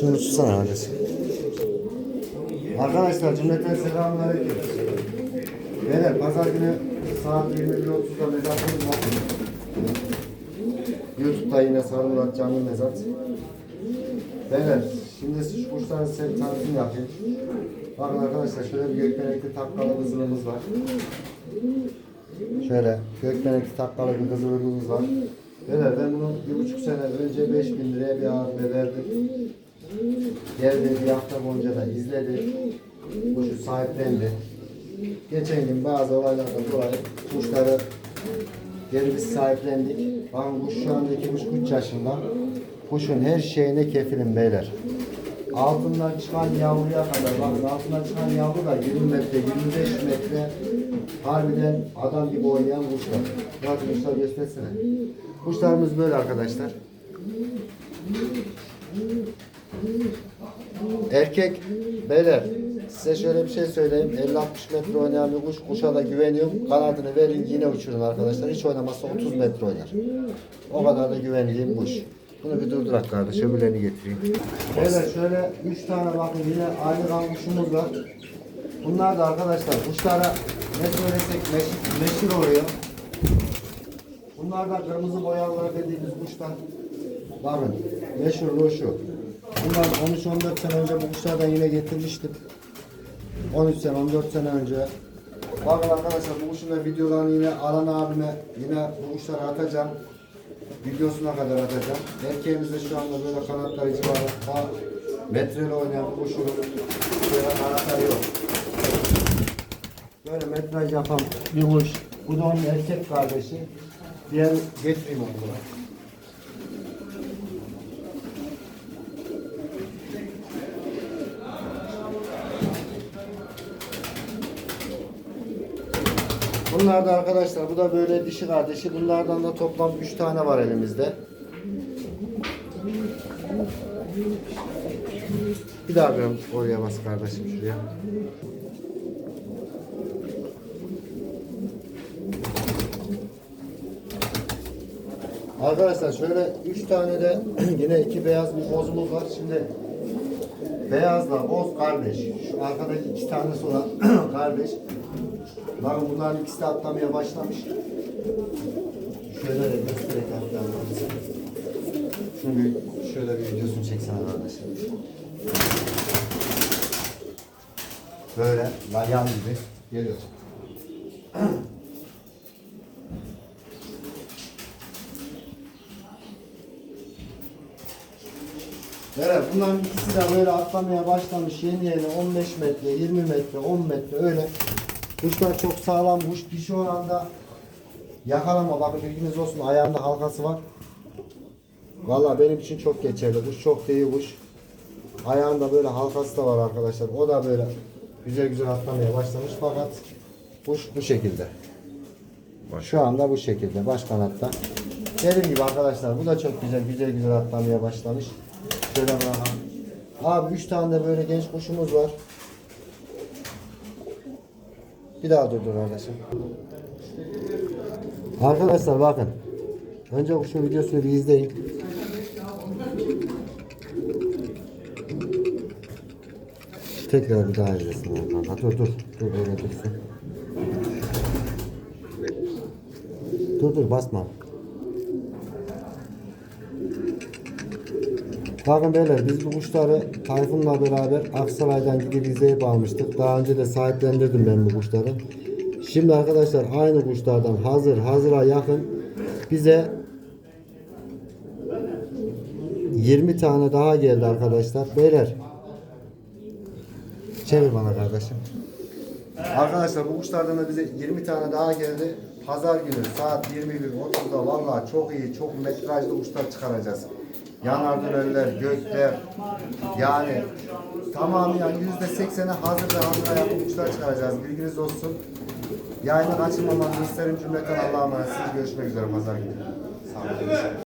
Şunu tutsana kardeşim. Arkadaşlar cümleten selamünaleyküm. Beyler pazar günü saat 21.30'da mezatımız var. Youtube'da yine Sarı Murat canlı mezat. Beyler şimdi şu kuşların size bir tanıtım yapayım. Bakın arkadaşlar şöyle bir gökbenekli takkalı kızılımız var. Şöyle gökbenekli takkalı bir kızılımız var. Beyler ben bunu bir buçuk sene önce 5000 liraya bir abime verdim. Geldi bir hafta boyunca da izledi. Kuşu sahiplendi. Geçen gün bazı olaylardan dolayı kuşları geri biz sahiplendik. Bakın kuş şu anda iki buçuk üç yaşında. Kuşun her şeyine kefilim beyler. Altından çıkan yavruya kadar bakın altından çıkan yavru da 20 metre 25 metre harbiden adam gibi oynayan kuşlar. Bakın kuşlar göstersene. Kuşlarımız böyle arkadaşlar. Erkek beyler size şöyle bir şey söyleyeyim. 50-60 metre oynayan bir kuş kuşa da güveniyorum. Kanadını verin yine uçurun arkadaşlar. Hiç oynamazsa 30 metre oynar. O kadar da güvendiğim kuş. Bunu bir durdurak kardeş öbürlerini getireyim. Beyler şöyle 3 tane bakın yine aynı kan kuşumuz var. Bunlar da arkadaşlar kuşlara ne söylesek meşhur, meşhur oluyor. Bunlar da kırmızı boyalılar dediğimiz kuşlar. Bakın meşhurluğu şu. Bunlar 13-14 sene önce bu kuşlardan yine getirmiştim. 13 sene 14 sene önce. Bakın arkadaşlar bu kuşun da videolarını yine Alan abime yine bu kuşları atacağım. Videosuna kadar atacağım. Erkeğimizde şu anda böyle kanatları civarı daha metreyle oynayan kuşun böyle kanatları yok. Böyle metraj yapan bir kuş. Bu da onun erkek kardeşi. Diğer getireyim onu Bunlar da arkadaşlar bu da böyle dişi kardeşi. Bunlardan da toplam 3 tane var elimizde. Bir daha bir oraya bas kardeşim şuraya. Arkadaşlar şöyle 3 tane de yine iki beyaz bir bozumuz var. Şimdi beyazla boz kardeş. Şu arkadaki iki tanesi olan kardeş. Bakın bunların ikisi de atlamaya başlamış. Şöyle de göstererek atlayalım. Şunu şöyle bir videosunu çeksene kardeşim. Böyle layan gibi geliyor. Evet bunların ikisi de böyle atlamaya başlamış yeni yeni 15 metre, 20 metre, 10 metre öyle. Kuşlar çok sağlam kuş. Dişi oranda yakalama bakın bilginiz olsun ayağında halkası var. Vallahi benim için çok geçerli kuş. Çok iyi kuş. Ayağında böyle halkası da var arkadaşlar. O da böyle güzel güzel atlamaya başlamış fakat kuş bu şekilde. Şu anda bu şekilde baş kanatta. Dediğim gibi arkadaşlar bu da çok güzel güzel güzel atlamaya başlamış. Şöyle bakalım. Abi 3 tane de böyle genç kuşumuz var. Bir daha durdur kardeşim. Arkadaşlar bakın. Önce kuşun videosunu bir izleyin. Tekrar bir daha izlesin kanka. Dur dur. Dur böyle dursun. Dur dur basma. Bakın beyler biz bu kuşları Tayfun'la beraber Aksaray'dan gidip izleyip almıştık. Daha önce de sahiplendirdim ben bu kuşları. Şimdi arkadaşlar aynı kuşlardan hazır hazıra yakın bize 20 tane daha geldi arkadaşlar. Beyler çevir bana kardeşim. Arkadaşlar bu kuşlardan da bize 20 tane daha geldi. Pazar günü saat 21.30'da vallahi çok iyi, çok metrajlı kuşlar çıkaracağız. Yanardın eller, gökler, yani tamamı yani yüzde sekseni hazır ve hazır yapıp kuşlar çıkaracağız. Bilginiz olsun. Yayını kaçırmamanızı isterim cümleten Allah'a emanet. Görüşmek üzere pazar günü. Sağ olun.